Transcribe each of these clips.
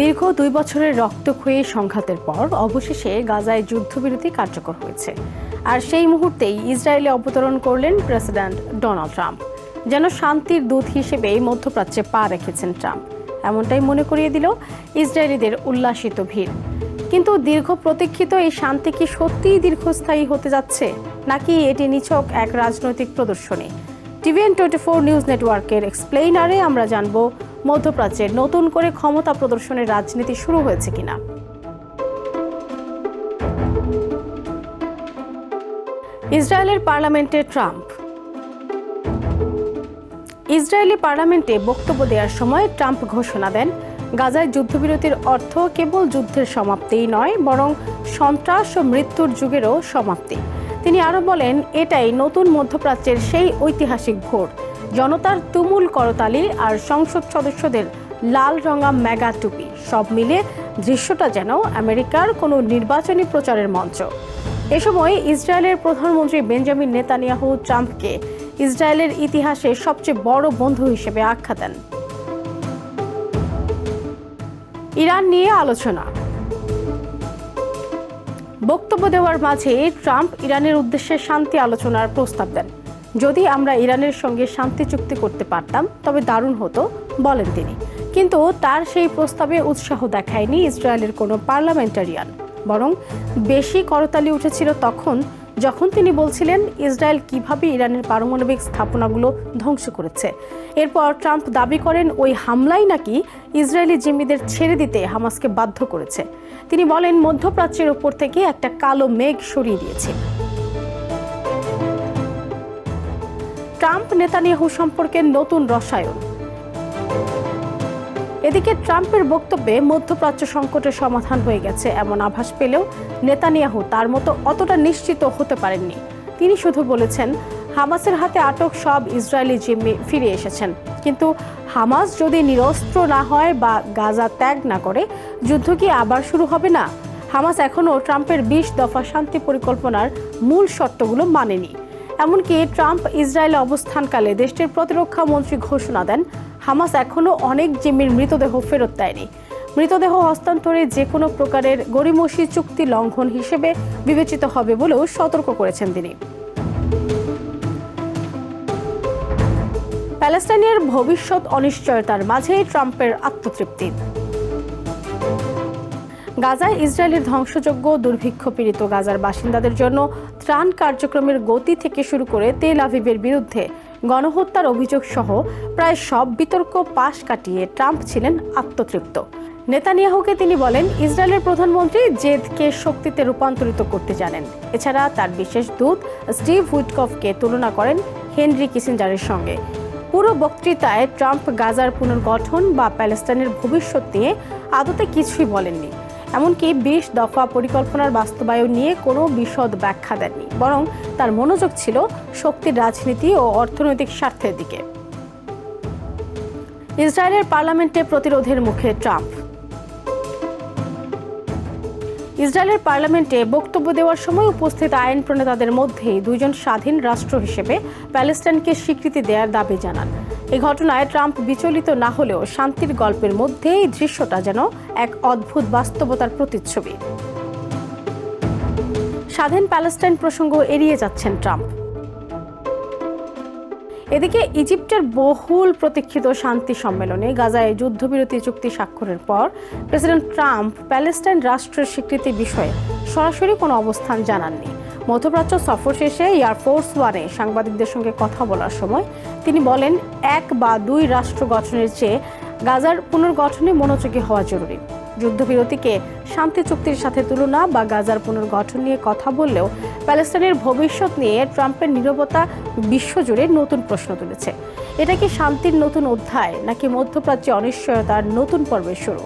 দীর্ঘ দুই বছরের রক্তক্ষয়ী সংঘাতের পর অবশেষে গাজায় যুদ্ধবিরতি কার্যকর হয়েছে। আর সেই মুহূর্তেই ইসরায়েলে অবতরণ করলেন প্রেসিডেন্ট ডোনাল্ড ট্রাম্প। যেন শান্তির দূত হিসেবে মধ্যপ্রাচ্যে পা রেখেছেন ট্রাম্প। এমনটাই মনে করিয়ে দিল ইসরায়েলিদের উল্লাসিত ভিড়। কিন্তু দীর্ঘ প্রতীক্ষিত এই শান্তি কি সত্যিই দীর্ঘস্থায়ী হতে যাচ্ছে? নাকি এটি নিছক এক রাজনৈতিক প্রদর্শনী? টিভিএন টোয়েন্টি ফোর নিউজ নেটওয়ার্কের এক্সপ্লেইনারে আমরা জানব মধ্যপ্রাচ্যের নতুন করে ক্ষমতা প্রদর্শনের রাজনীতি শুরু হয়েছে কিনা। ইসরায়েলের পার্লামেন্টে ট্রাম্প। ইসরায়েলি পার্লামেন্টে বক্তব্য দেওয়ার সময় ট্রাম্প ঘোষণা দেন, গাজায় যুদ্ধবিরতির অর্থ কেবল যুদ্ধের সমাপ্তিই নয়, বরং সন্ত্রাস ও মৃত্যুর যুগেরও সমাপ্তি। তিনি আরও বলেন, এটাই নতুন মধ্যপ্রাচ্যের সেই ঐতিহাসিক ভোট জনতার তুমুল করতালি আর সংসদ সদস্যদের লাল রঙা মেগা টুপি, সব মিলে দৃশ্যটা যেন আমেরিকার কোনো নির্বাচনী প্রচারের মঞ্চ। এ সময় ইসরায়েলের প্রধানমন্ত্রী বেঞ্জামিন নেতানিয়াহু ট্রাম্পকে ইসরায়েলের ইতিহাসে সবচেয়ে বড় বন্ধু হিসেবে আখ্যা দেন। ইরান নিয়ে আলোচনা। বক্তব্য দেওয়ার মাঝে ট্রাম্প ইরানের উদ্দেশ্যে শান্তি আলোচনার প্রস্তাব দেন। যদি আমরা ইরানের সঙ্গে শান্তি চুক্তি করতে পারতাম, তবে দারুণ হতো, বলেন তিনি। কিন্তু তার সেই প্রস্তাবে উৎসাহ দেখায়নি ইসরায়েলের কোনো পার্লামেন্টারিয়ান। বরং বেশি করতালি উঠেছিল তখন যখন তিনি বলছিলেন, ইসরায়েল কীভাবে ইরানের পারমাণবিক স্থাপনাগুলো ধ্বংস করেছে? এরপর ট্রাম্প দাবি করেন, ওই হামলাই নাকি ইসরায়েলি জিম্মিদের ছেড়ে দিতে হামাসকে বাধ্য করেছে। তিনি বলেন, মধ্যপ্রাচ্যের ওপর থেকে একটা কালো মেঘ সরিয়ে দিয়েছে। ট্রাম্প নেতানিয়াহু সম্পর্কে নতুন রসায়ন। এদিকে ট্রাম্পের বক্তব্যে মধ্যপ্রাচ্য সংকটের সমাধান হয়ে গেছে এমন আভাস পেলেও নেতানিয়াহু তার মতো অতটা নিশ্চিত হতে পারেননি। তিনি শুধু বলেছেন, হামাসের হাতে আটক সব ইসরায়েলি জিম্মি ফিরে এসেছেন। কিন্তু হামাস যদি নিরস্ত্র না হয় বা গাজা ত্যাগ না করে, যুদ্ধ কি আবার শুরু হবে না? হামাস এখনও ট্রাম্পের বিশ দফা শান্তি পরিকল্পনার মূল শর্তগুলো মানেনি। এমনকি ট্রাম্প ইসরায়েলে অবস্থানকালে দেশটির প্রতিরক্ষা মন্ত্রী ঘোষণা দেন হামাস এখনও অনেক জিম্মির মৃতদেহ ফেরত দেয়নি। মৃতদেহ হস্তান্তরে যে কোনো প্রকারের গরিমসি চুক্তি লঙ্ঘন হিসেবে বিবেচিত হবে বলেও সতর্ক করেছেন তিনি। প্যালেস্টাইনের ভবিষ্যৎ অনিশ্চয়তার মাঝে ট্রাম্পের আত্মতৃপ্তি। গাজায় ইসরায়েলের ধ্বংসযোগ্য দুর্ভিক্ষ পীড়িত গাজার বাসিন্দাদের জন্য ত্রাণ কার্যক্রমের গতি থেকে শুরু করে তেল আভিবের বিরুদ্ধে গণহত্যার অভিযোগ সহ প্রায় সব বিতর্ক পাশ কাটিয়ে ট্রাম্প ছিলেন আত্মতৃপ্ত। নেতানিয়াহুকে তিনি বলেন, ইসরায়েলের প্রধানমন্ত্রী জেদকে শক্তিতে রূপান্তরিত করতে জানেন। এছাড়া তার বিশেষ দূত স্টিভ হুইটকফকে তুলনা করেন হেনরি কিসিঞ্জারের সঙ্গে। পুরো বক্তৃতায় ট্রাম্প গাজার পুনর্গঠন বা প্যালেস্টাইনের ভবিষ্যৎ নিয়ে আদতে কিছুই বলেননি। এমনকি বিশ দফা পরিকল্পনার বাস্তবায়ন নিয়ে কোনো বিশদ ব্যাখ্যা দেননি, বরং তার মনোযোগ ছিল শক্তির রাজনীতি ও অর্থনৈতিক স্বার্থের দিকে। ইসরায়েলের পার্লামেন্টে প্রতিরোধের মুখে ট্রাম্প। ইসরায়েলের পার্লামেন্টে বক্তব্য দেওয়ার সময় উপস্থিত আইন প্রণেতাদের মধ্যে দুজন স্বাধীন রাষ্ট্র হিসেবে প্যালেস্টাইনকে স্বীকৃতি দেওয়ার দাবি জানান। এই ঘটনায় ট্রাম্প বিচলিত না হলেও শান্তির গল্পের মধ্যে এই দৃশ্যটা যেন এক অদ্ভুত বাস্তবতার প্রতিচ্ছবি। স্বাধীন প্যালেস্টাইন প্রসঙ্গ এড়িয়ে যাচ্ছেন ট্রাম্প। এদিকে ইজিপ্টের বহুল প্রতীক্ষিত শান্তি সম্মেলনে গাজায় যুদ্ধবিরতি চুক্তি স্বাক্ষরের পর প্রেসিডেন্ট ট্রাম্প প্যালেস্টাইন রাষ্ট্রের স্বীকৃতি বিষয়ে সরাসরি কোনো অবস্থান জানাননি। মধ্যপ্রাচ্য সফর শেষে এয়ারফোর্স ওয়ানে সাংবাদিকদের সঙ্গে কথা বলার সময় তিনি বলেন, এক বা দুই রাষ্ট্র গঠনের চেয়ে গাজার পুনর্গঠনে মনোযোগী হওয়া জরুরি। যুদ্ধবিরতিকে শান্তি চুক্তির সাথে তুলনা বা গাজার পুনর্গঠন নিয়ে কথা বললেও প্যালেস্টাইনের ভবিষ্যৎ নিয়ে ট্রাম্পের নীরবতা বিশ্বজুড়ে নতুন প্রশ্ন তুলেছে। এটা কি শান্তির নতুন অধ্যায় নাকি মধ্যপ্রাচ্যে অনিশ্চয়তার নতুন পর্বের শুরু?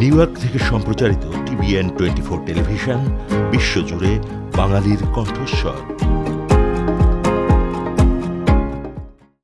নিউ ইয়র্ক থেকে সম্প্রচারিত টিভিএন টোয়েন্টি ফোর টেলিভিশন বিশ্বজুড়ে বাঙালির কণ্ঠস্বর।